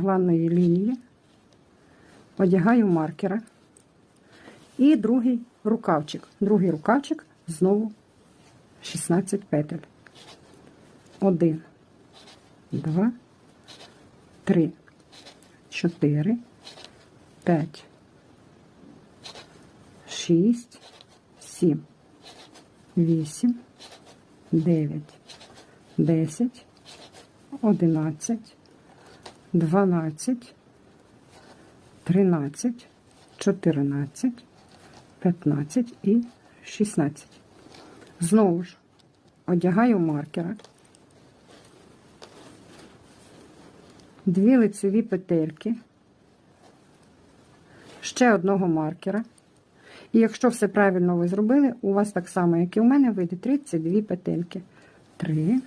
главної лінії, одягаю маркера. І другий рукавчик. Другий рукавчик знову 16 петель. Один, два, три, чотири, п'ять, шість, сім, вісім, дев'ять, десять, одинадцять, дванадцять, тринадцять, чотирнадцять, п'ятнадцять і шістнадцять. Знову ж одягаю маркера. Дві лицеві петельки, ще одного маркера. І якщо все правильно ви зробили, у вас так само, як і у мене, вийде 32 петельки. 3,